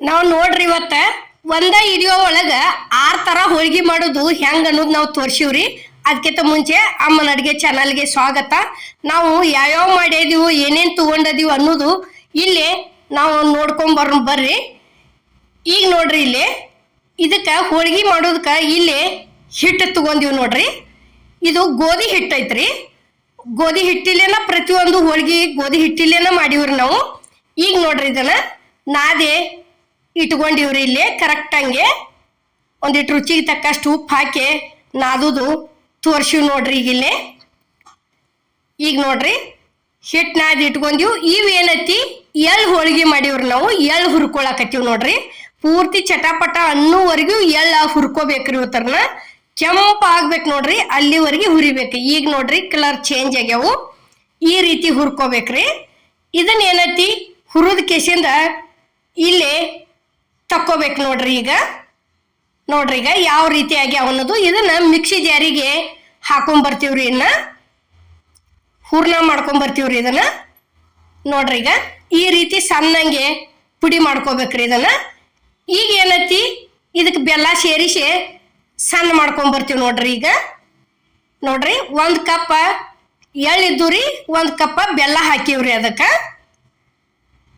ನಾವು ನೋಡ್ರಿ ಇವತ್ತ ಒಂದ ವಿಡಿಯೋ ಒಳಗ ಆರ್ ತರ ಹೋಳಿಗೆ ಮಾಡೋದು ಹೆಂಗ್ ಅನ್ನೋದು ನಾವು ತೋರ್ಸಿವ್ರಿ. ಅದಕ್ಕಿಂತ ಮುಂಚೆ ಅಮ್ಮನ ಅಡುಗೆ ಚಾನಲ್ಗೆ ಸ್ವಾಗತ. ನಾವು ಯಾವ್ಯಾವ ಮಾಡಿದೀವು, ಏನೇನ್ ತಗೊಂಡದೀವಿ ಅನ್ನೋದು ಇಲ್ಲಿ ನಾವು ನೋಡ್ಕೊಂಡ್ ಬರ್, ಬರ್ರಿ. ಈಗ ನೋಡ್ರಿ ಇಲ್ಲಿ, ಇದಕ್ಕ ಹೋಳಿಗೆ ಮಾಡೋದಕ್ಕ ಇಲ್ಲಿ ಹಿಟ್ಟು ತಗೊಂಡಿವಿ ನೋಡ್ರಿ. ಇದು ಗೋಧಿ ಹಿಟ್ಟು ಐತ್ರಿ. ಗೋಧಿ ಹಿಟ್ಟಿಲೇನ ಪ್ರತಿಯೊಂದು ಹೋಳಿಗೆ ಗೋಧಿ ಹಿಟ್ಟಿಲೇನ ಮಾಡಿವ್ರಿ ನಾವು. ಈಗ ನೋಡ್ರಿ ಇದನ್ನ. ನಾದೆ ಇಟ್ಕೊಂಡಿವ್ರಿ ಇಲ್ಲಿ ಕರೆಕ್ಟ್ ಹಂಗೆ. ಒಂದಿಟ್ಟು ರುಚಿಗೆ ತಕ್ಕಷ್ಟು ಉಪ್ಪು ಹಾಕಿ, ನಾದುದು ತೋರ್ಸಿವ್ ನೋಡ್ರಿ ಈಗ ಇಲ್ಲಿ. ಈಗ ನೋಡ್ರಿ ಹಿಟ್ಟು ನಾದಿ ಇಟ್ಕೊಂಡಿವ್, ಇವ್ ಏನೈತಿ, ಎಳ್ ಹೋಳಿಗೆ ಮಾಡಿವ್ರಿ ನಾವು, ಎಳ್ ಹುರ್ಕೊಳಕತ್ತೀವಿ ನೋಡ್ರಿ. ಪೂರ್ತಿ ಚಟಾಪಟ ಅನ್ನೋವರೆಗೂ ಎಳ್ಳ ಹುರ್ಕೋಬೇಕ್ರಿ ಇವತ್ತರ್ನ ಕೆಂಪ ಆಗ್ಬೇಕು ನೋಡ್ರಿ, ಅಲ್ಲಿವರೆಗೆ ಹುರಿಬೇಕು. ಈಗ ನೋಡ್ರಿ ಕಲರ್ ಚೇಂಜ್ ಆಗ್ಯಾವು. ಈ ರೀತಿ ಹುರ್ಕೋಬೇಕ್ರಿ. ಇದನ್ನ ಏನೈತಿ, ಹುರಿದ ಕೆಸಿಂದ ಇಲ್ಲಿ ತಕ್ಕೋಬೇಕು ನೋಡ್ರಿ ಈಗ. ನೋಡ್ರಿ ಈಗ ಯಾವ ರೀತಿಯಾಗಿ ಅವನದು. ಇದನ್ನ ಮಿಕ್ಸಿ ಜಾರಿಗೆ ಹಾಕೊಂಡ್ ಬರ್ತೀವ್ರಿ ಇನ್ನ. ಹೂರ್ಣ ಮಾಡ್ಕೊಂಡ್ ಬರ್ತೀವ್ರಿ ಇದನ್ನ. ನೋಡ್ರಿ ಈಗ ಈ ರೀತಿ ಸಣ್ಣಂಗೆ ಪುಡಿ ಮಾಡ್ಕೋಬೇಕ್ರಿ ಇದನ್ನ. ಈಗ ಏನೈತಿ? ಇದಕ್ಕೆ ಬೆಲ್ಲ ಸೇರಿಸಿ ಸಣ್ಣ ಮಾಡ್ಕೊಂಬರ್ತೀವಿ ನೋಡ್ರಿ ಈಗ. ನೋಡ್ರಿ, ಒಂದು ಕಪ್ ಎಳ್ಳಿದ್ದು ರೀ ಒಂದು ಕಪ್ ಬೆಲ್ಲ ಹಾಕಿವ್ರಿ ಅದಕ್ಕ.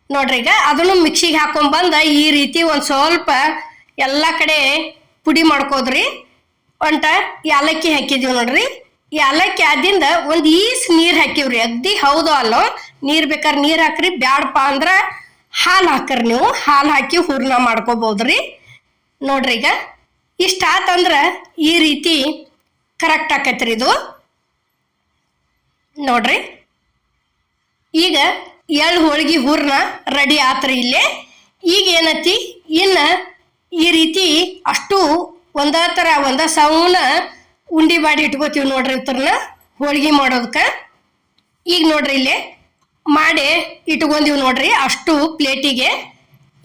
ನೋಡ್ರಿ ಈಗ ಅದನ್ನು ಮಿಕ್ಸಿಗೆ ಹಾಕೊಂಡ್ ಬಂದ ಈ ರೀತಿ ಒಂದು ಸ್ವಲ್ಪ ಎಲ್ಲ ಕಡೆ ಪುಡಿ ಮಾಡ್ಕೋದ್ರಿ. ಒಂಟ ಏಲಕ್ಕಿ ಹಾಕಿದೀವಿ ನೋಡ್ರಿ. ಏಲಕ್ಕಿ ಆದಿಂದ ಒಂದ್ ಈಸ್ ನೀರ್ ಹಾಕಿವ್ರಿ. ಅಗ್ದಿ ಹೌದು ಅಲ್ಲೋ, ನೀರ್ ಬೇಕಾದ್ರೆ ನೀರ್ ಹಾಕ್ರಿ ಬ್ಯಾಡಪ್ಪ ಅಂದ್ರ ಹಾಲು ಹಾಕ್ರಿ ನೀವು. ಹಾಲು ಹಾಕಿ ಹೂರ್ಣ ಮಾಡ್ಕೋಬಹುದ್ರಿ ನೋಡ್ರಿ ಈಗ ಇಷ್ಟ ಆತಂದ್ರ ಈ ರೀತಿ ಕರೆಕ್ಟ್ ಆಕೈತ್ರಿ ಇದು. ನೋಡ್ರಿ. ಈಗ ಎಳ್ ಹೋಳಿಗೆ ಹೂರ್ನ ರೆಡಿ ಆತ್ರಿ ಇಲ್ಲೇ. ಈಗ ಏನತಿ ಇನ್ನ ಈ ರೀತಿ ಅಷ್ಟು ಒಂದ ಥರ ಒಂದ ಸೌನ ಉಂಡಿ ಮಾಡಿ ಇಟ್ಕೋತೀವಿ ನೋಡ್ರಿ ಇವ್ರನ್ನ ಹೋಳಿಗೆ ಮಾಡೋದಕ್ಕೆ ಈಗ ನೋಡ್ರಿ ಇಲ್ಲಿ ಮಾಡಿ ಇಟ್ಕೊಂಡಿವಿ ನೋಡ್ರಿ ಅಷ್ಟು ಪ್ಲೇಟಿಗೆ.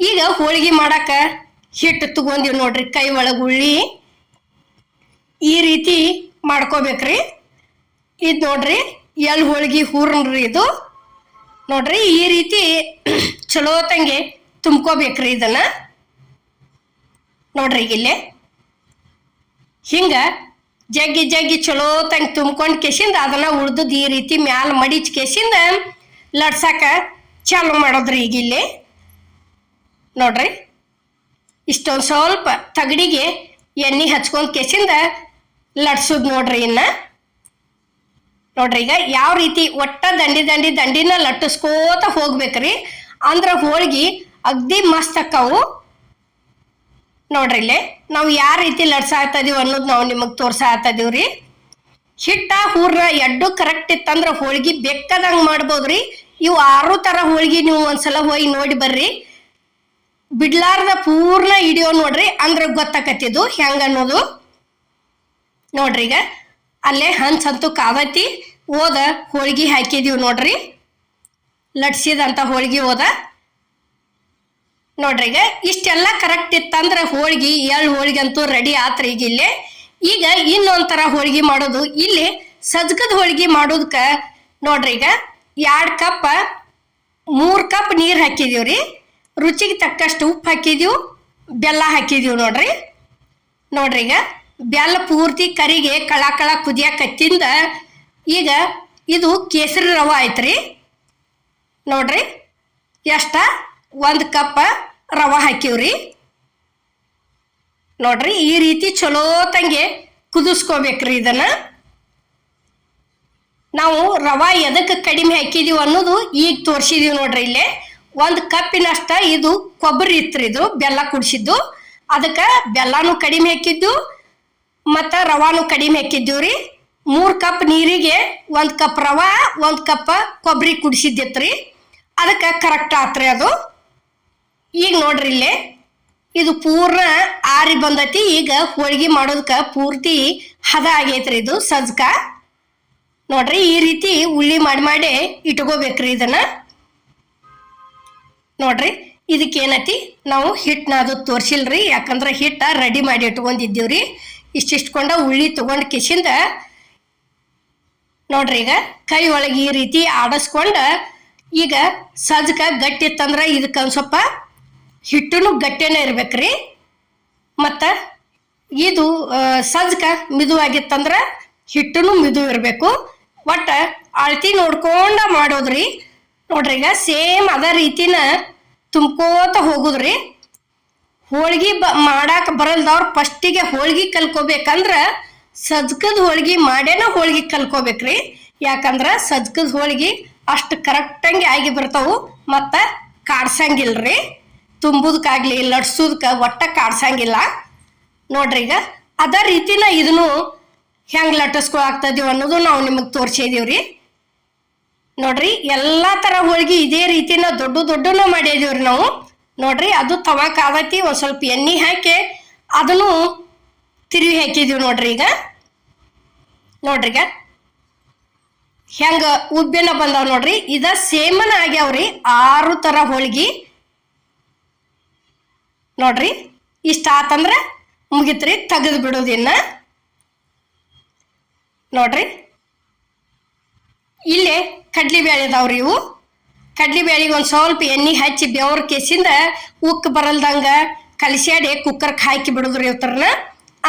ಈಗ ಹೋಳಿಗೆ ಮಾಡಾಕ ಹಿಟ್ಟು ತಗೊಂಡಿವಿ ನೋಡ್ರಿ ಕೈ ಒಳಗೆ ಉಳ್ಳಿ. ಈ ರೀತಿ ಮಾಡ್ಕೋಬೇಕ್ರಿ. ಇದು ನೋಡ್ರಿ ಎಳ್ಳು ಹೋಳಿಗೆ ಹೂರ್ನ್ರಿ ಇದು. ನೋಡ್ರಿ, ಈ ರೀತಿ ಚಲೋ ತಂಗೆ ತುಂಬ್ಕೋಬೇಕ್ರಿ ಇದನ್ನ. ನೋಡ್ರಿ ಈಗ ಇಲ್ಲಿ. ಹಿಂಗ ಜಗ್ಗಿ ಜಗ್ಗಿ ಚಲೋ ತಂಗೆ ತುಂಬ್ಕೊಂಡು ಕೆಸಿಂದ ಅದನ್ನ ಉಳ್ದು ಈ ರೀತಿ ಮ್ಯಾಲ ಮಡಿಚ್ ಕೆಸಿಂದ ಲಡ್ಸಾಕ ಚಾಲು ಮಾಡೋದ್ರಿ ಈಗ ಇಲ್ಲಿ. ನೋಡ್ರಿ, ಇಷ್ಟೊಂದು ಸ್ವಲ್ಪ ತಗಡಿಗೆ ಎಣ್ಣೆ ಹಚ್ಕೊಂಡು ಕೆಸಿಂದ ಲಡ್ಸುದ್ ನೋಡ್ರಿ ಇನ್ನ. ನೋಡ್ರಿ, ಈಗ ಯಾವ ರೀತಿ ಒಟ್ಟ ದಂಡಿ ದಂಡಿ ದಂಡಿನ ಲಟ್ಟಿಸ್ಕೋತ ಹೋಗ್ಬೇಕ್ರಿ? ಅಂದ್ರ ಹೋಳ್ಗಿ ಅಗ್ದಿ ಮಸ್ತ್ ಅಕ್ಕವು ನೋಡ್ರಿ ಇಲ್ಲಿ, ನಾವು ಯಾವ ರೀತಿ ಲಡ್ಸಾತದೀವಿ ಅನ್ನೋದು ನಾವು ನಿಮಗೆ ತೋರ್ಸಾತದೀವ್ರಿ ಹಿಟ್ಟ ಹೂರ್ನ ಎಡ್ಡು ಕರೆಕ್ಟ್ ಇತ್ತಂದ್ರ ಹೋಳ್ಗಿ ಬೆಕ್ಕದಂಗ್ ಮಾಡ್ಬೋದ್ರಿ. ಇವು ಆರು ತರ ಹೋಳ್ಗಿ ನೀವು ಒಂದ್ಸಲ ಹೋಗಿ ನೋಡಿ ಬರ್ರಿ. ಬಿಡ್ಲಾರ್ದ ಪೂರ್ಣ ಹಿಡಿಯೋ ನೋಡ್ರಿ, ಅಂದ್ರ ಗೊತ್ತಾಕತ್ತಿದ್ದು ಹೆಂಗ ಅನ್ನೋದು. ನೋಡ್ರಿ ಈಗ ಅಲ್ಲೇ ಹಂಚಂತೂ ಕಾವತಿ ಓದ ಹೋಳ್ಗೆ ಹಾಕಿದೀವಿ ನೋಡ್ರಿ. ಲಟ್ಸಿದಂತ ಹೋಳ್ಗೆ ಓದ ನೋಡ್ರಿ ಈಗ ಇಷ್ಟೆಲ್ಲ ಕರೆಕ್ಟ್ ಇತ್ತಂದ್ರೆ ಹೋಳ್ಗಿ, ಎಳ್ ಹೋಳ್ಗೆ ಅಂತೂ ರೆಡಿ ಆತ್ರಿ ಈಗ ಇಲ್ಲಿ. ಈಗ ಇನ್ನೊಂಥರ ಹೋಳ್ಗೆ ಮಾಡೋದು. ಇಲ್ಲಿ ಸಜ್ಗದ ಹೋಳ್ಗಿ ಮಾಡೋದಕ್ಕೆ ನೋಡ್ರಿ ಈಗ ಎರಡು ಕಪ್ ಮೂರು ಕಪ್ ನೀರು ಹಾಕಿದೀವಿ ರೀ. ರುಚಿಗೆ ತಕ್ಕಷ್ಟು ಉಪ್ಪು ಹಾಕಿದೀವಿ, ಬೆಲ್ಲ ಹಾಕಿದೀವಿ ನೋಡ್ರಿ. ನೋಡ್ರಿ ಈಗ ಬೆಲ್ಲ ಪೂರ್ತಿ ಕರಿಗೆ ಕಳ ಕಳ ಕುದಿಯಕತ್ತಿಂದ ಈಗ ಇದು ಕೇಸರಿ ರವ ಐತ್ರಿ. ನೋಡ್ರಿ, ಎಷ್ಟ ಒಂದು ಕಪ್ ರವೆ ಹಾಕಿವ್ರಿ. ನೋಡ್ರಿ, ಈ ರೀತಿ ಚಲೋ ತಂಗೆ ಕುದಿಸ್ಕೋಬೇಕ್ರಿ ಇದನ್ನ. ನಾವು ರವ ಎದಕ್ಕೆ ಕಡಿಮೆ ಹಾಕಿದೀವಿ ಅನ್ನೋದು ಈಗ ತೋರಿಸಿದೀವಿ ನೋಡ್ರಿ ಇಲ್ಲೇ. ಒಂದು ಕಪ್ಪಿನಷ್ಟ ಇದು ಕೊಬ್ಬರಿ ಇತ್ತು ಇದು, ಬೆಲ್ಲ ಕುಡಿಸಿದ್ದು. ಅದಕ್ಕೆ ಬೆಲ್ಲನೂ ಕಡಿಮೆ ಹಾಕಿದ್ದು. ಮತ್ತು ರವಾನು ಕಡಿಮೆ ಹಾಕಿದ್ದೀವಿ ರೀ. ಮೂರು ಕಪ್ ನೀರಿಗೆ ಒಂದು ಕಪ್ ರವಾ, ಒಂದು ಕಪ್ ಕೊಬ್ಬರಿ ಕುಡಿಸಿದ್ದಿತ್ರಿ ಅದಕ್ಕೆ ಕರೆಕ್ಟ್ ಆತ್ರಿ ಅದು. ಈಗ ನೋಡ್ರಿ ಇಲ್ಲಿ, ಇದು ಪೂರ್ಣ ಆರಿ ಬಂದೈತಿ. ಈಗ ಹೋಳಿಗೆ ಮಾಡೋದಕ್ಕೆ ಪೂರ್ತಿ ಹದ ಆಗೈತ್ರಿ ಇದು ಸಜ್ಕ. ನೋಡ್ರಿ ಈ ರೀತಿ ಉಳ್ಳಿ ಮಾಡಿ ಮಾಡಿ ಇಟ್ಕೋಬೇಕ್ರಿ ಇದನ್ನ. ನೋಡ್ರಿ ಇದಕ್ಕೆ ಏನೈತಿ ನಾವು ಹಿಟ್ಟನ್ನ ಅದು ತೋರ್ಸಿಲ್ರಿ. ಯಾಕಂದ್ರೆ ಹಿಟ್ಟ ರೆಡಿ ಮಾಡಿ ಇಟ್ಕೊಂಡಿದ್ದೀವ್ರಿ ಇಷ್ಟಿಷ್ಟ್ಕೊಂಡ ಉಳ್ಳಿ ತೊಗೊಂಡು ಕಿಸಿಂದ ನೋಡ್ರಿ ಈಗ ಕೈ ಒಳಗೆ ಈ ರೀತಿ ಆಡಿಸ್ಕೊಂಡು ಈಗ ಸಜ್ಕ ಗಟ್ಟಿ ಇತ್ತಂದ್ರೆ ಇದಕ್ಕೆ ಒಂದು ಸ್ವಲ್ಪ ಹಿಟ್ಟು ಗಟ್ಟಿನೇ ಇರ್ಬೇಕ್ರಿ. ಮತ್ತು ಇದು ಸಜ್ಕ ಮಿದುವಾಗಿತ್ತಂದ್ರೆ ಹಿಟ್ಟು ಮಿದು ಇರಬೇಕು. ಒಟ್ಟು ಅಳತಿ ನೋಡ್ಕೊಂಡ ಮಾಡೋದ್ರಿ. ನೋಡ್ರಿ ಈಗ ಸೇಮ್ ಅದ ರೀತಿನ ತುಂಬ್ಕೋತ ಹೋಗುದ್ರಿ. ಹೋಳ್ಗಿ ಬ ಮಾಡಾಕ ಬರಲ್ದವ್ರು ಫಸ್ಟಿಗೆ ಹೋಳ್ಗಿ ಕಲ್ಕೋಬೇಕಂದ್ರ ಸಜ್ಕದ ಹೋಳ್ಗಿ ಮಾಡೇನ ಹೋಳ್ಗಿ ಕಲ್ಕೋಬೇಕ್ರಿ. ಯಾಕಂದ್ರ ಸಜ್ಕದ ಹೋಳ್ಗಿ ಅಷ್ಟು ಕರೆಕ್ಟಂಗೆ ಆಗಿ ಬರ್ತಾವು ಮತ್ತು ಕಾಡ್ಸಂಗಿಲ್ರಿ. ತುಂಬುದಕ್ಕಾಗ್ಲಿ ಲಡ್ಸೋದಕ್ಕೆ ಒಟ್ಟ ಕಾಡ್ಸಂಗಿಲ್ಲ. ನೋಡ್ರಿ ಈಗ ಅದೇ ರೀತಿನ ಇದನ್ನು ಹೆಂಗೆ ಲಟ್ಟಿಸ್ಕೊಳಾಗ್ತದೀವಿ ಅನ್ನೋದು ನಾವು ನಿಮಗೆ ರೀ ನೋಡ್ರಿ ಎಲ್ಲಾ ತರ ಹೋಳ್ಗಿ ಇದೇ ರೀತಿನ ದೊಡ್ಡ ದೊಡ್ಡನ ರೀ ನಾವು. ನೋಡ್ರಿ, ಅದು ತವಾಕ್ ಆದತಿ ಒಂದ್ ಸ್ವಲ್ಪ ಎಣ್ಣೆ ಹಾಕಿ ಅದನ್ನು ತಿರುವಿ ಹಾಕಿದೀವಿ ನೋಡ್ರಿ ಈಗ. ನೋಡ್ರಿ ಈಗ. ಹೆಂಗ ಉಬ್ಬಿನ ಬಂದಾವ್ ನೋಡ್ರಿ, ಇದ ಸೇಮನ ಆಗ್ಯಾವ್ರಿ, ಆರು ತರ ಹೋಳ್ಗಿ. ನೋಡ್ರಿ, ಇಷ್ಟ ಆತಂದ್ರ ಮುಗಿತ್ರಿ, ತೆಗೆದು ಬಿಡೋದಿನ್ನ ನೋಡ್ರಿ. ಇಲ್ಲೇ ಕಡ್ಲಿ ಬೇಳೆ ಇದಾವ್ರಿ ಇವು. ಕಡ್ಲಿ ಬೇಳಿಗೆ ಒಂದು ಸ್ವಲ್ಪ ಎಣ್ಣೆ ಹಚ್ಚಿ ಬೆವ್ರ ಕೇಸಿಂದ ಉಕ್ ಬರಲ್ದಂಗ ಕಲಸ್ಯಾಡಿ ಕುಕ್ಕರ್ಗೆ ಹಾಕಿ ಬಿಡುದ್ರಿ ಇವತ್ತರನ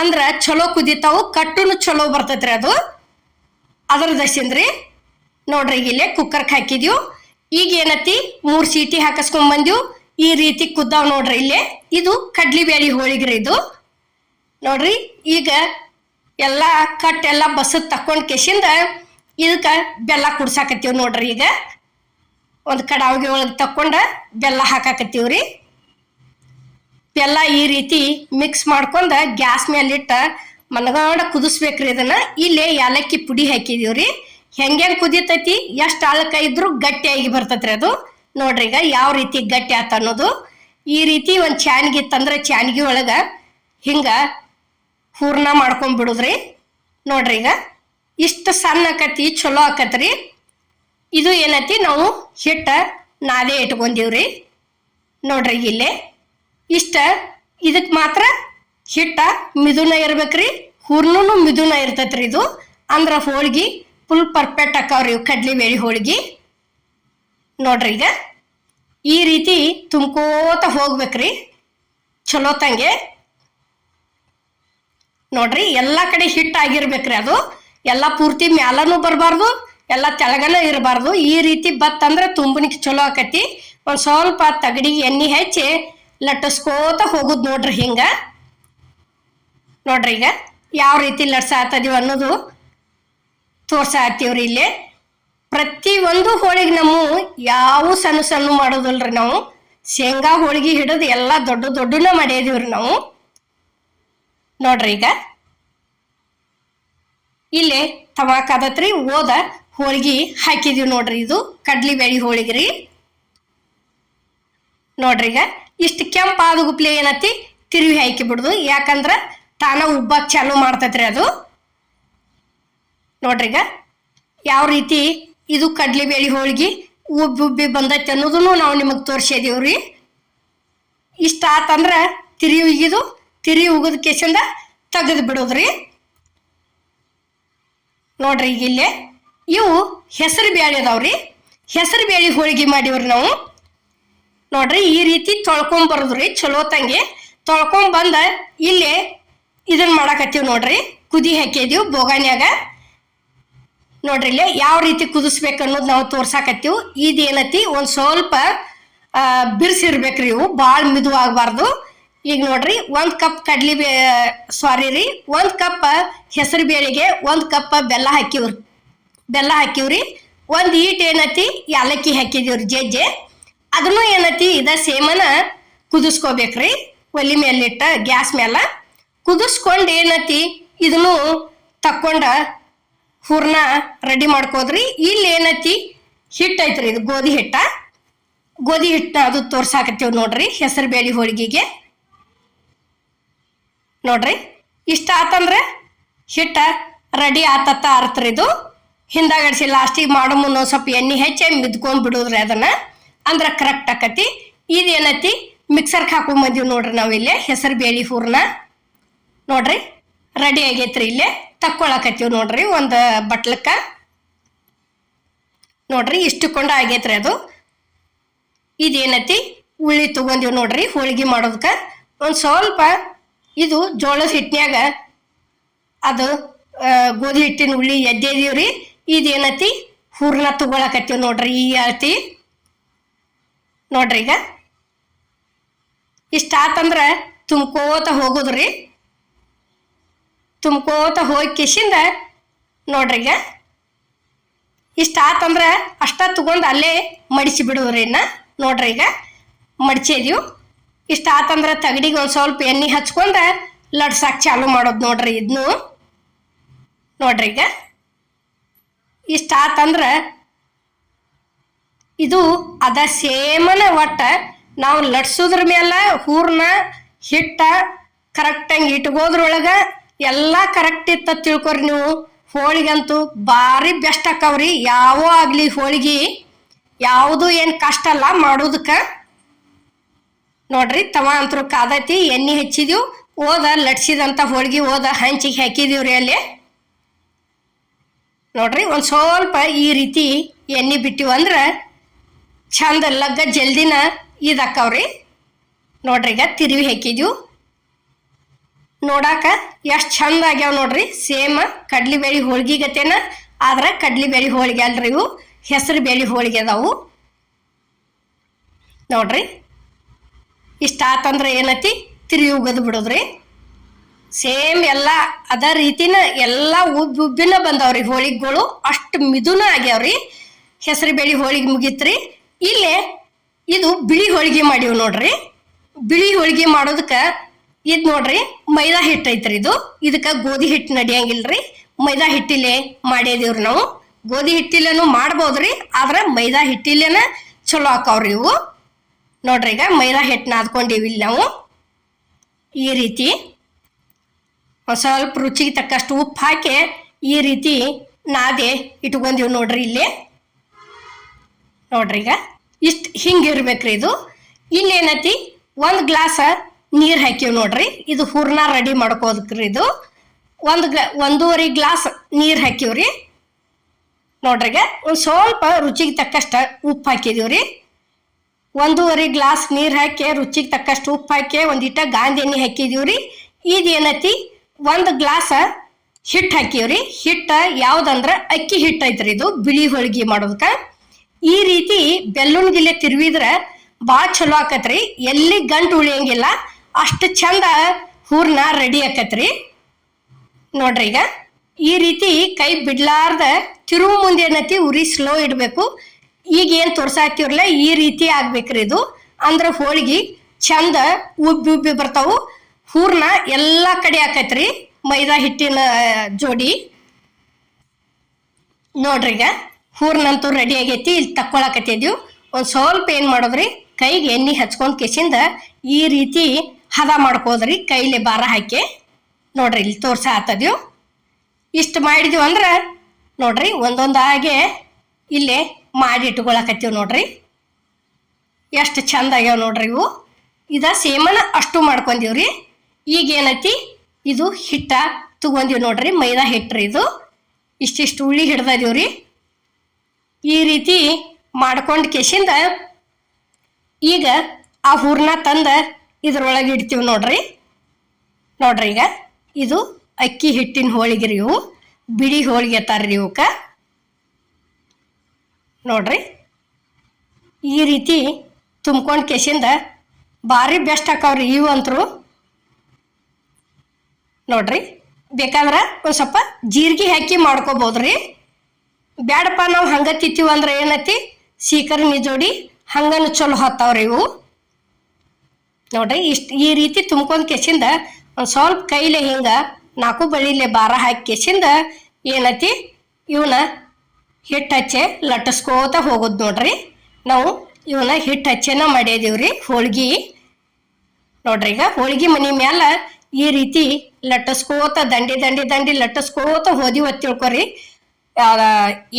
ಅಂದ್ರ ಚಲೋ ಕುದಿತಾವು, ಕಟ್ಟುನು ಚಲೋ ಬರ್ತೈತ್ರಿ ಅದು. ಅದ್ರ ದಸಿಂದ್ರಿ ನೋಡ್ರಿ ಇಲ್ಲೇ ಕುಕ್ಕರ್ಗೆ ಹಾಕಿದ್ಯು. ಈಗ ಏನತಿ ಮೂರು ಸೀಟಿ ಹಾಕಸ್ಕೊಂಡ್ ಈ ರೀತಿ ಕುದ್ದಾವ್ ನೋಡ್ರಿ ಇಲ್ಲೇ. ಇದು ಕಡ್ಲಿ ಬೇಳೆ ಹೋಳಿಗ್ರಿ ಇದು. ನೋಡ್ರಿ, ಈಗ ಎಲ್ಲ ಕಟ್ ಎಲ್ಲ ಬಸದ್ ತಕೊಂಡ್ ಕೆಸಿಂದ ಇದಕ್ಕೆ ಬೆಲ್ಲ ಕುಡ್ಸಾಕತ್ತೀವಿ ನೋಡ್ರಿ ಈಗ. ಒಂದು ಕಡಾವಿಗೆ ಒಳಗೆ ತಕ್ಕೊಂಡು ಬೆಲ್ಲ ಹಾಕಾಕತ್ತೀವ್ರಿ. ಬೆಲ್ಲ ಈ ರೀತಿ ಮಿಕ್ಸ್ ಮಾಡ್ಕೊಂಡು ಗ್ಯಾಸ್ ಮೇಲಿಟ್ಟ ಮನಗಾಡ ಕುದಿಸ್ಬೇಕ್ರಿ ಇದನ್ನ. ಇಲ್ಲಿ ಏಲಕ್ಕಿ ಪುಡಿ ಹಾಕಿದೀವ್ರಿ. ಹೆಂಗೆ ಕುದಿತೈತಿ? ಎಷ್ಟು ಆಳಕ ಇದ್ರು ಗಟ್ಟಿಯಾಗಿ ಬರ್ತೈತ್ರಿ ಅದು. ನೋಡ್ರಿ ಈಗ ಯಾವ ರೀತಿ ಗಟ್ಟಿ ಆತ ಅನ್ನೋದು. ಈ ರೀತಿ ಒಂದು ಚಾನ್ಗಿ ಇತ್ತಂದ್ರೆ ಚಾನ್ಗಿ ಒಳಗ ಹಿಂಗ ಹೂರ್ಣ ಮಾಡ್ಕೊಂಡ್ಬಿಡುದ್ರಿ ನೋಡ್ರಿ ಈಗ ಇಷ್ಟು ಸಣ್ಣ ಆಕತಿ, ಚಲೋ ಆಕತ್ರಿ. ಇದು ಏನೈತಿ ನಾವು ಹಿಟ್ಟ ನಾದೇ ಇಟ್ಕೊಂಡೀವ್ರಿ. ನೋಡ್ರಿ ಇಲ್ಲೇ. ಇಷ್ಟ ಇದಕ್ಕೆ ಮಾತ್ರ ಹಿಟ್ಟ ಮಿದುನ ಇರ್ಬೇಕ್ರಿ. ಹೂರ್ನೂ ಮಿದುನ ಇರ್ತೈತ್ರಿ ಇದು. ಅಂದ್ರ ಹೋಳ್ಗಿ ಫುಲ್ ಪರ್ಫೆಕ್ಟ್ ಅಕ್ಕಾವ್ರಿ ಕಡ್ಲಿ ಬೇಳೆ ಹೋಳ್ಗಿ. ನೋಡ್ರಿ ಈಗ. ಈ ರೀತಿ ತುಂಬ್ಕೋತ ಹೋಗ್ಬೇಕ್ರಿ. ಚಲೋ ತಂಗೆ. ನೋಡ್ರಿ ಎಲ್ಲ ಕಡೆ ಹಿಟ್ ಆಗಿರ್ಬೇಕ್ರಿ ಅದು. ಎಲ್ಲ ಪೂರ್ತಿ ಮ್ಯಾಲನೂ ಬರಬಾರ್ದು. ಎಲ್ಲ ತೆಳಗನ ಇರಬಾರ್ದು. ಈ ರೀತಿ ಬತ್ತಂದ್ರೆ ತುಂಬನಿಕ್ ಚಲೋ ಆಕತಿ. ಒಂದ್ ಸ್ವಲ್ಪ ತಗಡಿಗೆ ಎಣ್ಣೆ ಹಚ್ಚಿ ಲಟ್ಟಿಸ್ಕೋತ ಹೋಗುದ್ ನೋಡ್ರಿ ಹಿಂಗ. ನೋಡ್ರಿ ಈಗ ಯಾವ ರೀತಿ ಲಟ್ಸಾತದೀವಿ ಅನ್ನೋದು ತೋರ್ಸಾತೀವ್ರಿ ಇಲ್ಲಿ. ಪ್ರತಿ ಒಂದು ಹೋಳಿಗೆ ನಮ್ಮ ಯಾವ ಸಣ್ಣ ಸಣ್ಣ ಮಾಡೋದಿಲ್ರಿ ನಾವು. ಶೇಂಗಾ ಹೋಳಿಗೆ ಹಿಡಿದು ಎಲ್ಲ ದೊಡ್ಡ ದೊಡ್ಡನ ಮಾಡಿದೀವ್ರಿ ನಾವು. ನೋಡ್ರಿ ಈಗ. ಇಲ್ಲಿ ತವಾಕಾದತ್ರಿ ಓದ ಹೋಳ್ಗಿ ಹಾಕಿದೀವಿ ನೋಡ್ರಿ ಇದು. ಕಡ್ಲಿ ಬೇಳೆ ಹೋಳಿಗೆ ನೋಡ್ರಿ ಈಗ ಇಷ್ಟು ಕೆಂಪಾದ ಗುಪ್ಲೆ ಏನತಿ ತಿರುವಿ ಹಾಕಿ ಬಿಡುದು ಯಾಕಂದ್ರ ತಾನ ಉಬ್ಬಾಕ್ ಚಾಲು ಮಾಡ್ತೈತ್ರಿ ಅದು. ನೋಡ್ರಿ ಈಗ ಯಾವ ರೀತಿ ಇದು ಕಡ್ಲಿ ಬೇಳೆ ಹೋಳ್ಗಿ ಉಬ್ಬಿ ಉಬ್ಬಿ ಬಂದೈತಿ ಅನ್ನೋದನ್ನು ನಾವು ನಿಮಗೆ ತೋರಿಸಿದೀವ್ರಿ ಇಷ್ಟ ಆತಂದ್ರ ತಿರಿ ಉಗಿದು ತಿರಿ ಉಗಿದ ಕೇಸಿಂದ ತೆಗೆದು ಬಿಡೋದ್ರಿ. ನೋಡ್ರಿ ಈಗ ಇಲ್ಲೇ ಇವು ಹೆಸರು ಬೇಳೆ ಅದಾವ್ರಿ. ಹೆಸರು ಬೇಳೆ ಹೋಳಿಗೆ ಮಾಡಿವ್ರಿ ನಾವು. ನೋಡ್ರಿ, ಈ ರೀತಿ ತೊಳ್ಕೊಂಡ್ ಬರೋದ್ರಿ, ಚಲೋ ತಂಗಿ. ತೊಳ್ಕೊಂಡ್ ಬಂದ ಇಲ್ಲಿ ಇದನ್ನ ಮಾಡಾಕತ್ತೀವಿ ನೋಡ್ರಿ. ಕುದಿ ಹಾಕಿದೀವಿ ಬೋಗಾನ್ಯಾಗ. ನೋಡ್ರಿ, ಇಲ್ಲಿ ಯಾವ ರೀತಿ ಕುದಿಸ್ಬೇಕು ಅನ್ನೋದು ನಾವು ತೋರ್ಸಾಕತ್ತೀವಿ. ಇದೇನತಿ, ಒಂದು ಸ್ವಲ್ಪ ಬಿರ್ಸಿರ್ಬೇಕ್ರಿ ಇವು. ಭಾಳ ಮಿದು ಆಗಬಾರ್ದು. ಈಗ ನೋಡ್ರಿ, ಒಂದು ಕಪ್ ಕಡ್ಲಿ ಬೇ ಸಾರಿ ರೀ, ಒಂದು ಕಪ್ ಹೆಸರು ಬೇಳೆಗೆ ಒಂದು ಕಪ್ ಬೆಲ್ಲ ಹಾಕಿವ್ರಿ ಬೆಲ್ಲ ಹಾಕಿವ್ರಿ. ಒಂದು ಈಟ್ ಏನತಿ? ಯಾಲಕ್ಕಿ ಹಾಕಿದೀವ್ರಿ ಜಜ್ಜೆ. ಅದನ್ನು ಏನತಿ? ಇದ ಸೇಮನ ಕುದಿಸ್ಕೋಬೇಕ್ರಿ. ಒಲಿ ಮೇಲಿಟ್ಟ ಗ್ಯಾಸ್ ಮೇಲೆ ಕುದಿಸ್ಕೊಂಡು ಏನತಿ? ಇದನ್ನು ತಕ್ಕೊಂಡ ಹೂರ್ಣ ರೆಡಿ ಮಾಡ್ಕೋದ್ರಿ. ಇಲ್ಲಿ ಏನತಿ? ಹಿಟ್ಟು ಐತ್ರಿ ಇದು ಗೋಧಿ ಹಿಟ್ಟ. ಗೋಧಿ ಹಿಟ್ಟನ್ನ ಅದು ತೋರ್ಸಾಕತ್ತೀವಿ ನೋಡ್ರಿ. ಹೆಸರು ಬೇಳೆ ಹೋಳಿಗೆಗೆ. ನೋಡ್ರಿ. ಇಷ್ಟ ಆತಂದ್ರೆ ಹಿಟ್ಟ ರೆಡಿ ಆತತ್ತ ಇದು. ಹಿಂದಾಗಡಿಸಿ ಲಾಸ್ಟಿಗೆ ಮಾಡೋ ಮುನ್ನ ಸ್ವಲ್ಪ ಎಣ್ಣೆ ಹೆಚ್ಚಿ ಮಿದ್ಕೊಂಡ್ ಬಿಡೋದ್ರಿ ಅದನ್ನ. ಅಂದ್ರೆ ಕರೆಕ್ಟ್ ಆಕತಿ. ಇದೇನತಿ ಮಿಕ್ಸರ್ಗೆ ಹಾಕೊಂಡ್ ಬಂದೀವಿ ನೋಡ್ರಿ ನಾವು ಇಲ್ಲಿ ಹೆಸರು ಬೇಳೆ ಹೂರ್ನ. ನೋಡ್ರಿ? ರೆಡಿ ಆಗೈತ್ರಿ ಇಲ್ಲೇ. ತಕ್ಕೊಳಕತ್ತೀವಿ ನೋಡ್ರಿ ಒಂದು ಬಟ್ಲಕ್ಕ. ನೋಡ್ರಿ ಇಷ್ಟುಕೊಂಡ ಆಗೈತ್ರಿ ಅದು. ಇದೇನತಿ ಉಳ್ಳಿ ತೊಗೊಂದೀವಿ ನೋಡ್ರಿ ಹೋಳಿಗೆ ಮಾಡೋದಕ್ಕೆ ಒಂದು ಸ್ವಲ್ಪ ಇದು ಜೋಳದ ಹಿಟ್ಟಿನ್ಯಾಗ ಅದು ಗೋಧಿ ಹಿಟ್ಟಿನ ಉಳ್ಳಿ ಎದ್ದೆದೀವ್ರಿ. ಇದೇನತಿ? ಹೂರ್ಣ ತಗೊಳಕತ್ತೀವಿ ನೋಡ್ರಿ ಈ ಅಳತಿ. ನೋಡ್ರಿ ಈಗ. ಇಷ್ಟಾತಂದ್ರ ತುಂಬ್ಕೋತ ಹೋಗೋದ್ರಿ. ತುಂಬ್ಕೋತ ಹೋಗಿ ಕಿಶಿಂದ ನೋಡ್ರಿ ಈಗ. ಇಷ್ಟಾತಂದ್ರ ಅಷ್ಟ ತಗೊಂಡು ಅಲ್ಲೇ ಮಡಿಸಿ ಬಿಡುವ್ರಿ ಇನ್ನ. ನೋಡ್ರಿ ಈಗ. ಮಡಿಸಿದೀವಿ ಇಷ್ಟ ಆತಂದ್ರ ತಗಡಿಗೆ ಒಂದು ಸ್ವಲ್ಪ ಎಣ್ಣೆ ಹಚ್ಕೊಂಡ ಲಡ್ಸಾಕ್ ಚಾಲು ಮಾಡೋದು ನೋಡ್ರಿ ಇದನ್ನು ನೋಡ್ರಿ ಈಗ. ಇಷ್ಟ ಆತಂದ್ರೆ ಇದು ಅದ ಸೇಮನ ಒಟ್ಟ ನಾವು ಲಟ್ಸೋದ್ರ ಮೇಲೆ ಹೂರ್ನ ಹಿಟ್ಟ ಕರೆಕ್ಟಾಗಿ ಇಟ್ಕೋದ್ರೊಳಗ ಎಲ್ಲ ಕರೆಕ್ಟ್ ಇತ್ತ ತಿಳ್ಕೊರಿ ನೀವು. ಹೋಳಿಗಂತೂ ಭಾರಿ ಬೆಸ್ಟ್ ಅಕ್ಕವ್ರಿ. ಯಾವೋ ಆಗಲಿ ಹೋಳಿಗೆ. ಯಾವುದು ಏನು ಕಷ್ಟ ಅಲ್ಲ ಮಾಡೋದಕ್ಕೆ. ನೋಡ್ರಿ ತವ ಅಂತರೂ ಕಾದೈತಿ, ಎಣ್ಣೆ ಹಚ್ಚಿದೀವಿ ಓದ ಲಟ್ಸಿದಂಥ ಹೋಳಿಗೆ ಓದ ಹಂಚಿಗೆ ಹಾಕಿದೀವ್ರಿ ಅಲ್ಲಿ. ನೋಡ್ರಿ, ಒಂದು ಸ್ವಲ್ಪ ಈ ರೀತಿ ಎಣ್ಣೆ ಬಿಟ್ಟಿವಿ ಅಂದ್ರೆ ಚಂದ ಲಗ್ಗ ಜಲ್ದಿನ ಇದಾಕವ್ರಿ. ನೋಡ್ರಿ, ಈಗ ತಿರುವಿ ಹಾಕಿದ್ವು. ನೋಡಾಕ ಎಷ್ಟು ಚಂದ ಆಗ್ಯಾವ ನೋಡ್ರಿ. ಸೇಮ್ ಕಡ್ಲಿ ಬೇಳಿ ಹೋಳ್ಗೆ ಗತೇನ ಆದ್ರೆ ಕಡ್ಲಿ ಬೇಳೆ ಹೋಳಿಗೆ ಅಲ್ರಿ ಇವು. ಹೆಸರು ಬೇಳೆ ಹೋಳಿಗೆ ಅದಾವು. ನೋಡ್ರಿ, ಇಷ್ಟ ಆತಂದ್ರೆ ಏನತಿ? ತಿರುವಿ ಉಗದು ಬಿಡೋದ್ರಿ. ಸೇಮ್ ಎಲ್ಲ ಅದ ರೀತಿನ ಎಲ್ಲ ಉಬ್ಬಿ ಉಬ್ಬಿನ ಬಂದವ್ರಿ ಹೋಳಿಗೆಗಳು. ಅಷ್ಟು ಮಿದುನ ಆಗ್ಯಾವ್ರಿ. ಹೆಸರು ಬೇಳೆ ಹೋಳಿಗೆ ಮುಗೀತ್ರಿ. ಇಲ್ಲಿ ಇದು ಬಿಳಿ ಹೋಳಿಗೆ ಮಾಡಿವ್ ನೋಡ್ರಿ. ಬಿಳಿ ಹೋಳಿಗೆ ಮಾಡೋದಕ್ಕೆ ಇದು ನೋಡ್ರಿ ಮೈದಾ ಹಿಟ್ಟು ಐತ್ರಿ ಇದು. ಇದಕ್ಕೆ ಗೋಧಿ ಹಿಟ್ಟು ನಡಿಯಂಗಿಲ್ರಿ. ಮೈದಾ ಹಿಟ್ಟಿಲೆ ಮಾಡಿದೀವ್ರಿ ನಾವು. ಗೋಧಿ ಹಿಟ್ಟಿಲೇನು ಮಾಡ್ಬೋದ್ರಿ. ಆದ್ರೆ ಮೈದಾ ಹಿಟ್ಟಿಲೇನ ಚಲೋ ಹಾಕವ್ರಿ ಇವು. ನೋಡ್ರಿ ಈಗ ಮೈದಾ ಹಿಟ್ಟು ನಾದ್ಕೊಂಡಿವಿ ಇಲ್ಲಿ ನಾವು. ಈ ರೀತಿ ಸ್ವಲ್ಪ ರುಚಿಗೆ ತಕ್ಕಷ್ಟು ಉಪ್ಪು ಹಾಕಿ ಈ ರೀತಿ ನಾದೆ ಇಟ್ಕೊಂಡೀವಿ ನೋಡ್ರಿ ಇಲ್ಲಿ. ನೋಡ್ರಿ ಈಗ. ಇಷ್ಟು ಹಿಂಗೆ ಇರ್ಬೇಕ್ರಿ ಇದು. ಇಲ್ಲೇನೈತಿ ಒಂದು ಗ್ಲಾಸ ನೀರು ಹಾಕಿವಿ ನೋಡ್ರಿ. ಇದು ಹೂರ್ಣ ರೆಡಿ ಮಾಡ್ಕೋದಕ್ರಿ ಇದು. ಒಂದು ಗ್ಲಾ, ಒಂದೂವರೆ ಗ್ಲಾಸ್ ನೀರು ಹಾಕಿವ್ರಿ ನೋಡ್ರಿ ಈಗ. ಒಂದು ಸ್ವಲ್ಪ ರುಚಿಗೆ ತಕ್ಕಷ್ಟು ಉಪ್ಪು ಹಾಕಿದೀವ್ರಿ ಒಂದೂವರೆ ಗ್ಲಾಸ್ ನೀರು ಹಾಕಿ ರುಚಿಗೆ ತಕ್ಕಷ್ಟು ಉಪ್ಪು ಹಾಕಿ ಒಂದಿಟ್ಟ ಗಾಂಧಿ ಎಣ್ಣೆ ಹಾಕಿದೀವ್ರಿ ಇದೇನೈತಿ? ಒಂದು ಗ್ಲಾಸ ಹಿಟ್ಟು ಹಾಕಿವ್ರಿ. ಹಿಟ್ಟ ಯಾವ್ದಂದ್ರ ಅಕ್ಕಿ ಹಿಟ್ಟು ಐತ್ರಿ ಇದು, ಬಿಳಿ ಹೋಳಿಗೆ ಮಾಡೋದಕ್ಕ ಈ ರೀತಿ ಬೆಲ್ಲೂನ್ ತಿರುವಿದ್ರ ಭಾಳ ಚಲೋ ಆಕತ್ರಿ. ಎಲ್ಲಿ ಗಂಟು ಉಳಿಯಂಗಿಲ್ಲ, ಅಷ್ಟು ಚಂದ ಹೂರ್ನ ರೆಡಿ ಆಕತ್ರಿ. ನೋಡ್ರಿ ಈಗ. ಈ ರೀತಿ ಕೈ ಬಿಡ್ಲಾರ್ದ ತಿರುವು ಮುಂದೆ ಏನೈತಿ, ಉರಿ ಸ್ಲೋ ಇಡಬೇಕು. ಈಗ ಏನು ತೋರ್ಸಾತಿವ್ರಲ್ಲ ಈ ರೀತಿ ಆಗ್ಬೇಕ್ರಿ ಇದು. ಅಂದ್ರೆ ಹೋಳಿಗೆ ಚಂದ ಉಬ್ಬಿ ಉಬ್ಬಿ ಬರ್ತಾವು. ಹೂರ್ಣ ಎಲ್ಲ ಕಡೆ ಹಾಕೈತ್ರಿ ಮೈದಾ ಹಿಟ್ಟಿನ ಜೋಡಿ. ನೋಡ್ರಿ ಈಗ ಹೂರ್ನಂತೂ ರೆಡಿ ಆಗೈತಿ ಇಲ್ಲಿ ತಕ್ಕೊಳಕತ್ತಿದ್ವಿ ಒಂದು ಸ್ವಲ್ಪ ಏನು ಮಾಡೋದ್ರಿ, ಕೈಗೆ ಎಣ್ಣೆ ಹಚ್ಕೊಂಡು ಕೆಸಿಂದ ಈ ರೀತಿ ಹದ ಮಾಡ್ಕೋದ್ರಿ, ಕೈಲಿ ಬಾರ ಹಾಕಿ. ನೋಡ್ರಿ ಇಲ್ಲಿ ತೋರ್ಸ ಆತದ್ವು. ಇಷ್ಟು ಮಾಡಿದ್ವಿ ಅಂದ್ರೆ, ನೋಡ್ರಿ ಒಂದೊಂದಾಗೆ ಇಲ್ಲಿ ಮಾಡಿ ಇಟ್ಕೊಳಕತ್ತೀವಿ ನೋಡ್ರಿ. ಎಷ್ಟು ಚಂದ ಆಗ್ಯಾವ ನೋಡ್ರಿ ಇವು. ಇದ ಸೇಮನ ಅಷ್ಟು ಮಾಡ್ಕೊಂಡೀವ್ರಿ. ಈಗ ಏನೈತಿ? ಇದು ಹಿಟ್ಟ ತಗೊಂಡಿವಿ ನೋಡ್ರಿ, ಮೈದಾ ಹಿಟ್ಟ್ರಿ ಇದು. ಇಷ್ಟಿಷ್ಟು ಉಳ್ಳಿ ಹಿಡ್ದದೀವ್ರಿ ಈ ರೀತಿ ಮಾಡ್ಕೊಂಡು ಕೆಸಿಂದ ಈಗ ಆ ಹೂರ್ಣ ತಂದ ಇದ್ರೊಳಗೆ ಇಡ್ತೀವಿ ನೋಡ್ರಿ. ನೋಡ್ರಿ ಈಗ, ಇದು ಅಕ್ಕಿ ಹಿಟ್ಟಿನ ಹೋಳಿಗೆ ರೀ ಇವು. ಬಿಳಿ ಹೋಳಿಗೆ ತಾರ್ರಿ ಇವಕ್ಕ ನೋಡ್ರಿ. ಈ ರೀತಿ ತುಂಬ್ಕೊಂಡು ಕೆಸಿಂದ ಭಾರಿ ಬೆಸ್ಟ್ ಆಕಾವ್ರಿ ಇವು ನೋಡ್ರಿ. ಬೇಕಾದ್ರೆ ಒಂದು ಸ್ವಲ್ಪ ಜೀರಿಗೆ ಹಾಕಿ ಮಾಡ್ಕೋಬೋದ್ರಿ. ಬ್ಯಾಡಪ್ಪ ನಾವು ಹಂಗ ತಿತ್ತೀವಿ ಅಂದ್ರೆ ಏನೈತಿ? ಸೀಕರ್ಣಿ ಜೋಡಿ ಹಂಗನು ಚಲೋ ಹತ್ತಾವ್ರಿ ಇವು. ನೋಡ್ರಿ, ಇಷ್ಟು ಈ ರೀತಿ ತುಂಬ್ಕೊಂಡ್ ಕೆಸಿಂದ ಒಂದು ಸ್ವಲ್ಪ ಕೈಲೆ ಹಿಂಗೆ ನಾಲ್ಕು ಬಳಿಲೆ ಭಾರ ಹಾಕಿ ಕೆಸಿಂದ ಏನೈತಿ? ಇವನ್ನ ಹಿಟ್ಟು ಹಚ್ಚೆ ಲಟ್ಟಿಸ್ಕೋತ ಹೋಗೋದು ನೋಡ್ರಿ. ನಾವು ಇವನ್ನ ಹಿಟ್ಟು ಹಚ್ಚೆನ ಮಾಡಿದೀವ್ರಿ ಹೋಳ್ಗಿ. ನೋಡ್ರಿ ಈಗ ಹೋಳ್ಗಿ ಮನಿ ಮ್ಯಾಲ ಈ ರೀತಿ ಲಟ್ಟಿಸ್ಕೋತ, ದಂಡಿ ದಂಡಿ ದಂಡಿ ಲಟ್ಟಿಸ್ಕೋತ ಹೋದಿವ ತಿಳ್ಕೊರಿ.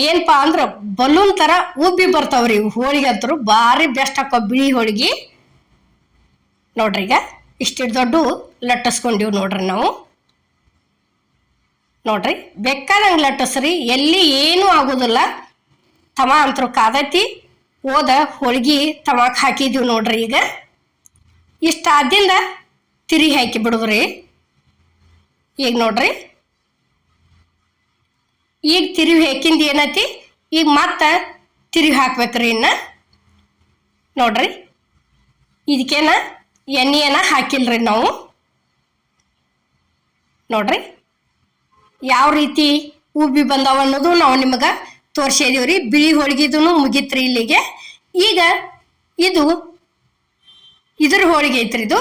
ಏನಪ್ಪಾ ಅಂದ್ರ ಬಲೂನ್ ತರ ಉಬ್ಬಿ ಬರ್ತಾವ್ರಿ ಹೋಳಿಗೆ ಅಂತರು. ಭಾರಿ ಬೆಸ್ಟ್ ಹಾಕೋ ಬಿಳಿ ಹೋಳಿಗೆ. ನೋಡ್ರಿ ಈಗ ಇಷ್ಟು ದೊಡ್ಡ ಲಟ್ಟಿಸ್ಕೊಂಡಿವ್ ನೋಡ್ರಿ ನಾವು. ನೋಡ್ರಿ ಬೇಕಾದಂಗೆ ಲಟ್ಟಿಸ್ರಿ. ಎಲ್ಲಿ ಏನೂ ಆಗೋದಿಲ್ಲ. ತಮ ಅಂತರು ಕಾದತಿ. ಹೋದ ಹೋಳಿಗೆ ತಮಾಕ್ ಹಾಕಿದೀವಿ ನೋಡ್ರಿ ಈಗ. ಇಷ್ಟ ಆದಿಂದ ತಿರಿ ಹಾಕಿ ಬಿಡುದ್ರಿ. ಈಗ ನೋಡ್ರಿ. ಈಗ ತಿರುವಿ ಹಾಕಿಂದ ಏನೈತಿ? ಈಗ ಮತ್ತೆ ತಿರುವಿ ಹಾಕ್ಬೇಕ್ರಿ ಇನ್ನ. ನೋಡ್ರಿ. ಇದಕ್ಕೇನ ಎಣ್ಣೆಯನ್ನ ಹಾಕಿಲ್ರಿ ನಾವು. ನೋಡ್ರಿ. ಯಾವ ರೀತಿ ಉಬ್ಬಿ ಬಂದಾವ ಅನ್ನೋದು ನಾವು ನಿಮಗೆ ತೋರಿಸಿದೀವಿ ರೀ ಬಿಳಿ ಹೋಳಿಗೆದೂ ಮುಗೀತ್ರಿ ಇಲ್ಲಿಗೆ. ಈಗ ಇದು ಇದ್ರ ಹೋಳಿಗೆ ಐತ್ರಿ ಇದು.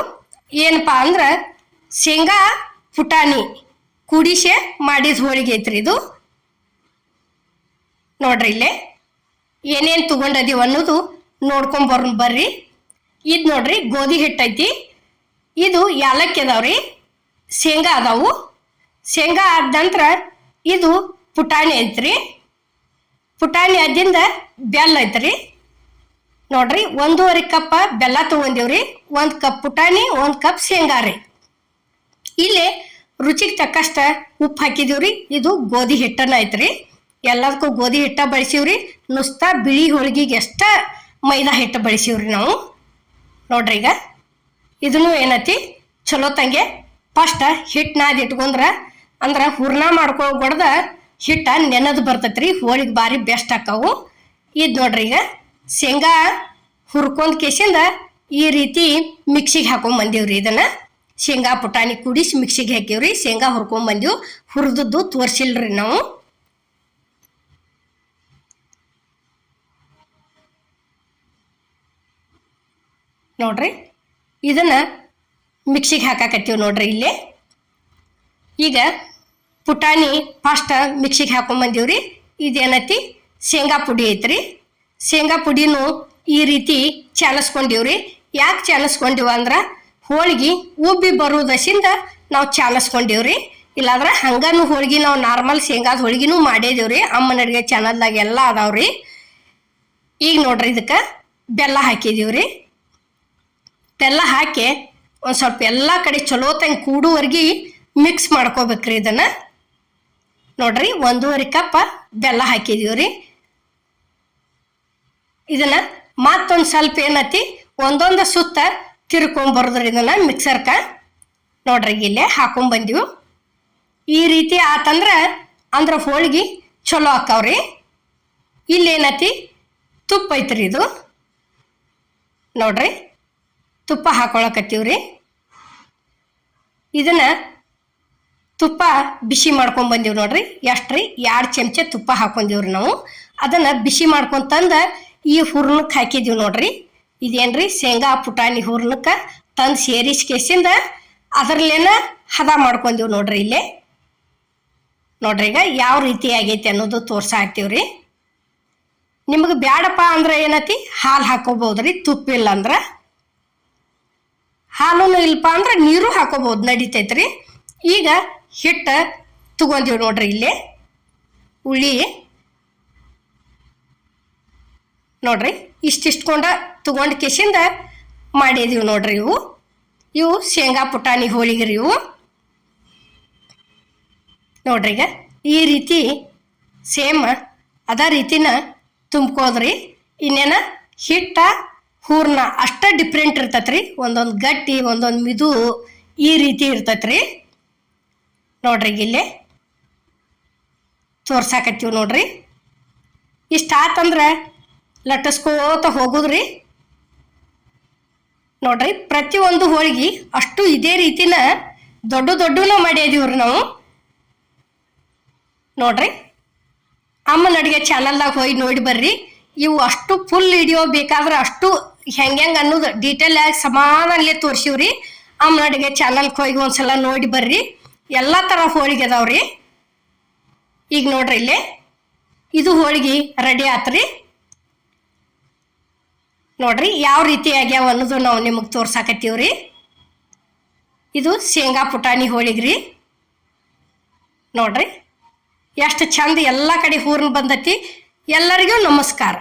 ಏನಪ್ಪ ಅಂದ್ರೆ ಶೇಂಗಾ ಪುಟಾಣಿ ಕೂಡಿಶೆ ಮಾಡಿದ ಹೋಳಿಗೆ ಐತ್ರಿ ಇದು. ನೋಡ್ರಿ ಇಲ್ಲೇ. ಏನೇನು ತಗೊಂಡದೀವಿ ಅನ್ನೋದು ನೋಡ್ಕೊಂಡ್ ಬರ್ ಬರ್ರಿ. ಇದು ನೋಡ್ರಿ ಗೋಧಿ ಹಿಟ್ಟು ಐತಿ. ಇದು ಯಾಲಕ್ಕಿ ಅದಾವ್ರಿ. ಶೇಂಗಾ ಅದಾವು. ಶೇಂಗಾ ಆದ ನಂತರ ಇದು ಪುಟಾಣಿ ಐತ್ರಿ. ಪುಟಾಣಿ ಆದ್ದರಿಂದ ಬೆಲ್ಲ ಐತ್ರಿ. ನೋಡ್ರಿ ಒಂದೂವರೆ ಕಪ್ ಬೆಲ್ಲ ತಗೊಂಡಿವ್ರಿ. ಒಂದು ಕಪ್ ಪುಟಾಣಿ, ಒಂದು ಕಪ್ ಶೇಂಗಾ ರೀ. ಇಲ್ಲಿ ರುಚಿಗೆ ತಕ್ಕಷ್ಟ ಉಪ್ಪು ಹಾಕಿದೀವ್ರಿ. ಇದು ಗೋಧಿ ಹಿಟ್ಟನ ಐತ್ರಿ. ಎಲ್ಲದಕ್ಕೂ ಗೋಧಿ ಹಿಟ್ಟ ಬಳಸಿವ್ರಿ. ನುಸ್ತಾ ಬಿಳಿ ಹೋಳಿಗೆಗೆ ಎಷ್ಟ ಮೈದಾ ಹಿಟ್ಟು ಬಳಸಿವ್ರಿ ನಾವು. ನೋಡ್ರಿ ಈಗ. ಇದನ್ನು ಏನೈತಿ? ಚಲೋ ತಂಗೆ. ಫಸ್ಟ್ ಹಿಟ್ಟು ನಾದಿ ಇಟ್ಕೊಂಡ್ರ ಅಂದ್ರೆ ಹೂರ್ಣ ಮಾಡ್ಕೊ ಹೊಡ್ದ ಹಿಟ್ಟ ನೆನದು ಬರ್ತೈತ್ರಿ. ಹೋಳಿಗೆ ಭಾರಿ ಬೆಸ್ಟ್ ಆಕಾವು ಇದು ನೋಡ್ರಿ ಈಗ. ಶೇಂಗಾ ಹುರ್ಕೊಂಡ್ ಕೇಸಿಂದ ಈ ರೀತಿ ಮಿಕ್ಸಿಗೆ ಹಾಕೊಂಡ್ ಬಂದೀವ್ರಿ ಇದನ್ನ. ಶೇಂಗಾ ಪುಟಾಣಿ ಕೂಡಿಸಿ ಮಿಕ್ಸಿಗೆ ಹಾಕಿವ್ರಿ ಶೇಂಗಾ ಹುರ್ಕೊಂಡ್ ಬಂದೀವಿ ಹುರಿದದ್ದು ತೋರ್ಸಿಲ್ರಿ ನಾವು. ನೋಡ್ರಿ. ಇದನ್ನ ಮಿಕ್ಸಿಗೆ ಹಾಕಾಕತ್ತೀವಿ ನೋಡ್ರಿ ಇಲ್ಲಿ. ಈಗ ಪುಟಾಣಿ ಫಾಸ್ಟ್ ಮಿಕ್ಸಿಗೆ ಹಾಕೊಂಬಂದೀವ್ರಿ ಇದೇನತಿ ಶೇಂಗಾ ಪುಡಿ ಐತ್ರಿ. ಶೇಂಗಾ ಪುಡಿನೂ ಈ ರೀತಿ ಚಾಲಿಸ್ಕೊಂಡಿವ್ರಿ. ಯಾಕೆ ಚಾಲಿಸ್ಕೊಂಡಿವ ಅಂದ್ರೆ ಹೋಳಿಗೆ ಉಬ್ಬಿ ಬರುವುದಸಿಂದ ನಾವು ಚಾಲಸ್ಕೊಂಡಿವ್ರಿ. ಇಲ್ಲಾಂದ್ರೆ ಹಂಗನು ಹೋಳಿಗೆ ನಾವು ನಾರ್ಮಲ್ ಶೇಂಗಾದ ಹೋಳಿಗೆನೂ ಮಾಡಿದೇವ್ರಿ. ಅಮ್ಮನ ಅಡುಗೆ ಚಾನಲ್ದಾಗ ಎಲ್ಲ ಅದಾವ್ರಿ. ಈಗ ನೋಡ್ರಿ ಇದಕ್ಕೆ ಬೆಲ್ಲ ಹಾಕಿದೀವ್ರಿ. ಬೆಲ್ಲ ಹಾಕಿ ಒಂದು ಸ್ವಲ್ಪ ಎಲ್ಲ ಕಡೆ ಚಲೋ ತಂಗೆ ಕೂಡುವರೆಗೆ ಮಿಕ್ಸ್ ಮಾಡ್ಕೋಬೇಕ್ರಿ ಇದನ್ನ. ನೋಡ್ರಿ ಒಂದೂವರೆ ಕಪ್ ಬೆಲ್ಲ ಹಾಕಿದೀವ್ರಿ. ಇದನ್ನ ಮತ್ತೊಂದು ಸ್ವಲ್ಪ ಏನತಿ, ಒಂದೊಂದು ಸುತ್ತ ತಿರ್ಕೊಂಬರ್ದ್ರಿ ಇದನ್ನ ಮಿಕ್ಸರ್ಕ ನೋಡ್ರಿ ಇಲ್ಲೇ ಹಾಕೊಂಬಂದಿವು. ಬಂದೀವಿ ಈ ರೀತಿ ಆತಂದ್ರೆ ಅಂದ್ರೆ ಹೋಳಿಗೆ ಚಲೋ ಆಕಾವ್ರಿ ಇಲ್ಲೇನತಿ ತುಪ್ಪ ಐತ್ರಿ ಇದು. ನೋಡ್ರಿ, ತುಪ್ಪ ಹಾಕೊಳಕತ್ತೀವ್ರಿ. ಇದನ್ನ ತುಪ್ಪ ಬಿಸಿ ಮಾಡ್ಕೊಂಬಂದೀವಿ ನೋಡ್ರಿ. ರೀ ಎರಡು ಚಮಚ ತುಪ್ಪ ಹಾಕೊಂಡಿವ್ರಿ ನಾವು. ಅದನ್ನು ಬಿಸಿ ಮಾಡ್ಕೊಂತಂದು ತಂದ ಈ ಹುರ್ನಕ್ಕೆ ಹಾಕಿದ್ದೀವಿ ನೋಡ್ರಿ. ಇದೇನ್ರಿ? ಶೇಂಗಾ ಪುಟಾಣಿ ಹೂರ್ಣಕ್ಕೆ ತಂದು ಸೇರಿಸ್ಕೇಸಿಂದ ಅದರಲ್ಲೇನ ಹದ ಮಾಡ್ಕೊಂದೀವಿ ನೋಡ್ರಿ ಇಲ್ಲೇ. ನೋಡ್ರಿ ಈಗ ಯಾವ ರೀತಿ ಆಗೈತಿ ಅನ್ನೋದು ತೋರ್ಸಾಕ್ತೀವ್ರಿ ನಿಮಗೆ ಬ್ಯಾಡಪ್ಪ ಅಂದ್ರೆ ಏನತಿ? ಹಾಲು ಹಾಕೋಬಹುದ್ರಿ, ತುಪ್ಪ ಇಲ್ಲ ಅಂದ್ರೆ. ಹಾಲು ಇಲ್ಲಪ್ಪ ಅಂದ್ರೆ ನೀರು ಹಾಕೋಬಹುದು, ನಡಿತೈತ್ರಿ. ಈಗ ಹಿಟ್ಟು ತಗೊಂದೀವಿ ನೋಡ್ರಿ ಇಲ್ಲಿ. ಉಳ್ಳಿ ನೋಡ್ರಿ, ಇಷ್ಟಿಷ್ಟ್ಕೊಂಡ ತಗೊಂಡ್ ಕಿಸಿಂದ ಮಾಡಿದೀವಿ ನೋಡ್ರಿ ಇವು. ಇವು ಶೇಂಗಾ ಪುಟಾಣಿ ಹೋಳಿಗೆ ರೀ ಇವು. ನೋಡ್ರಿ ಈಗ ಈ ರೀತಿ ಸೇಮ್ ಅದೇ ರೀತಿನ ತುಂಬ್ಕೋದ್ರಿ ಇನ್ನೇನ ಹಿಟ್ಟ, ಹೂರ್ಣ ಅಷ್ಟ ಡಿಫ್ರೆಂಟ್ ಇರ್ತೈತ್ರಿ ಒಂದೊಂದು ಗಟ್ಟಿ, ಒಂದೊಂದು ಮಿದು ಈ ರೀತಿ ಇರ್ತೈತ್ರಿ ನೋಡ್ರಿ ಈಗ ಇಲ್ಲಿ ತೋರ್ಸಾಕತ್ತೀವಿ ನೋಡ್ರಿ. ಇಷ್ಟ ಆತಂದ್ರೆ ಲಟ್ಟಿಸ್ಕೋತ ಹೋಗುದ್ರಿ. ನೋಡ್ರಿ, ಪ್ರತಿಯೊಂದು ಹೋಳಿಗೆ ಅಷ್ಟು ಇದೇ ರೀತಿನ ದೊಡ್ಡ ದೊಡ್ಡನ ಮಾಡಿದೀವ್ರಿ ನಾವು. ನೋಡ್ರಿ ಅಮ್ಮನ ಅಡುಗೆ ಚಾನಲ್ದಾಗ ಹೋಗಿ ನೋಡಿ ಬರ್ರಿ. ಇವು ಅಷ್ಟು ಫುಲ್ ವಿಡಿಯೋ ಬೇಕಾದ್ರೆ ಅಷ್ಟು ಹೆಂಗೆ ಹೆಂಗೆ ಅನ್ನೋದು ಡೀಟೇಲ್ ಆಗಿ ಸಮಾನಲ್ಲೇ ತೋರ್ಸಿವ್ರಿ. ಅಮ್ಮನ ಅಡುಗೆ ಚಾನಲ್ಗೆ ಹೋಗಿ ಒಂದ್ಸಲ ನೋಡಿ ಬರ್ರಿ. ಎಲ್ಲ ಥರ ಹೋಳಿಗೆ ಅದಾವ್ರಿ. ಈಗ ನೋಡ್ರಿ ಇಲ್ಲಿ, ಇದು ಹೋಳಿಗೆ ರೆಡಿ ಆತ್ರಿ. ನೋಡ್ರಿ ಯಾವ ರೀತಿ ಆಗ್ಯಾವ ಅನ್ನೋದು ನಾವು ನಿಮಗೆ ತೋರ್ಸಾಕತ್ತೀವ್ರಿ. ಇದು ಶೇಂಗಾ ಪುಟಾಣಿ ಹೋಳಿಗ್ರಿ. ನೋಡ್ರಿ, ಎಷ್ಟು ಚಂದ ಎಲ್ಲ ಕಡೆ ಹೂರ್ನ ಬಂದತಿ. ಎಲ್ಲರಿಗೂ ನಮಸ್ಕಾರ.